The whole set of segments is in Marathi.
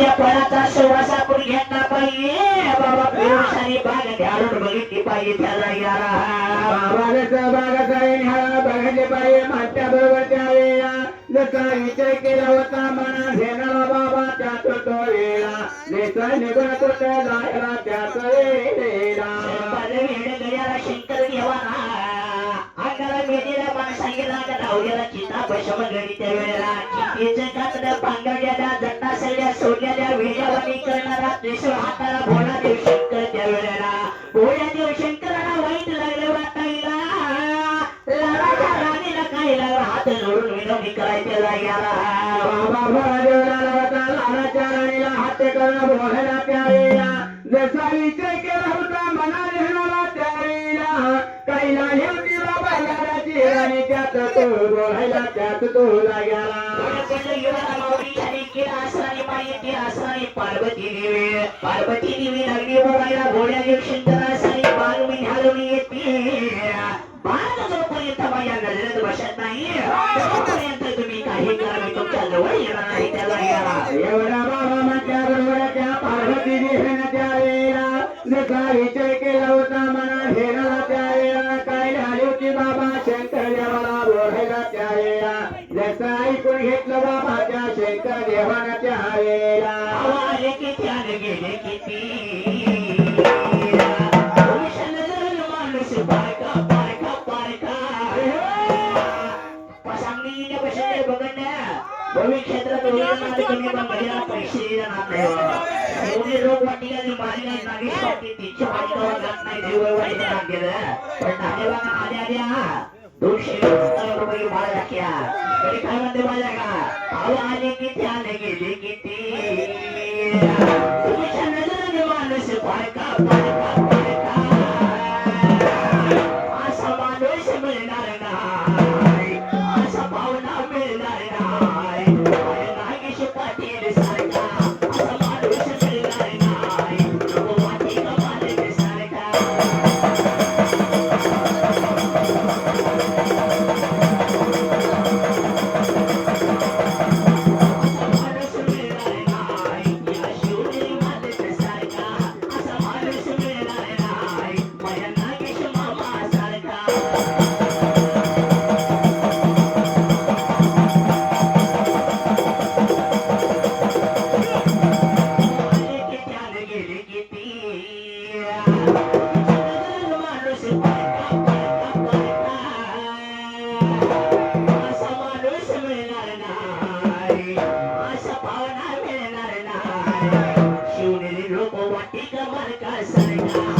माझ्या फळाचा सुवास घेतला पाहिजे. बाबा बाग बघितली पाहिजे त्याला बागाचा पाहिजे. बरोबर त्यावेळेला जसा विचार केला होता मना घेणारा बाबा त्याच तो वेळा नेचा निघून कुठे त्याच वेळेला. माणसांगेला धावलेला चिता पैशावर गडी त्या वेळेला चितेचं कातडं पांगड्याला जट्टा सगळ्या सोडलेल्या वेड्यावानी करणारा त्रिशूळ हाताला भोळा देव शंकर त्या वेळेला. भोळ्या देव शंकराला वाईट लागले वाटायला. लालाच्या राणीला काही लागला? हात जोडून विनवणी करायचे जाग्याला. बाबा भोळादेवला होता लालाच्या राणीला हात करणं भोळ्याला त्यावेळेला जसा विजय केला होता तो बोलायला त्यात तो लागला पार्वती देवी पार्वती देवी लागली बोलायला भोळ्या देव बाल मी घालून येते बाल जोपर्यंत माझ्या नजरेत बसत नाही तोपर्यंत तुम्ही काही करा मी तुमच्या जवळ येणार नाही त्याला एवढा बाबा म्हटल्या बरोबर त्या पार्वती देवीनं त्या वेळेला जसा विजय केला होता मना घेणारा त्या वेळेला. काय झाली होती बाबा? शंकर घेतलं बाबाच्या शंकर देवानं त्या आवाज गेले किती माणूस भविष्यात पैसे नाही एवढे वाटी आणि नागेश वाटी तिच्या वाटकावर जात नाही गेलं पण आल्या आल्या दोनशे रुपये भाडा तरी काय म्हणते माझ्या का आले किती आले गेले किती तुमच्या नजरेने माणूस बारका बारका मिळणार नाही. असा भावना मिळणार नाही. वाटी कमर का सारखा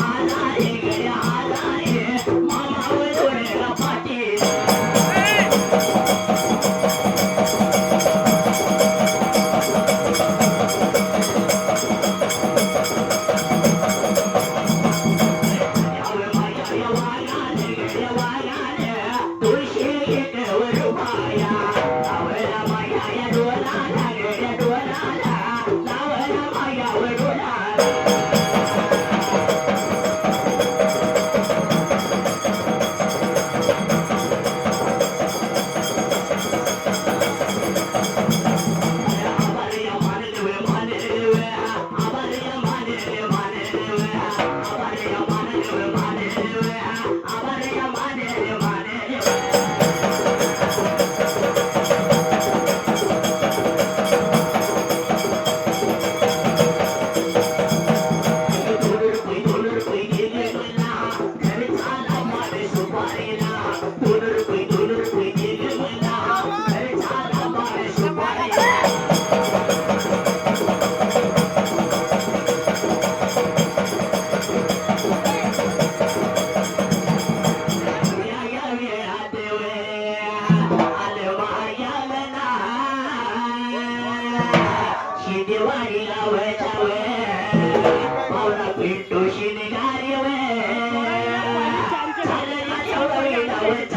I'm दिवाळी लावायच्या वे पावला पिंटू शिने वे चालेल तेवढं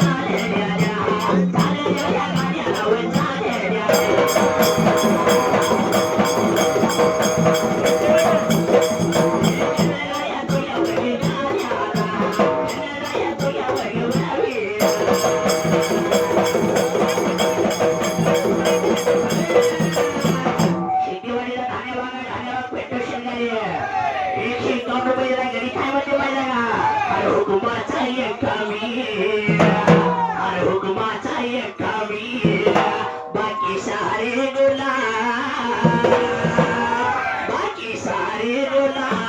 एकशे एकावन्न घरी काय म्हणते माहिती का अरे हुकुमाचा एक अरे हुकुमाचा एक बाकी सारे गुला बाकी सारे गुला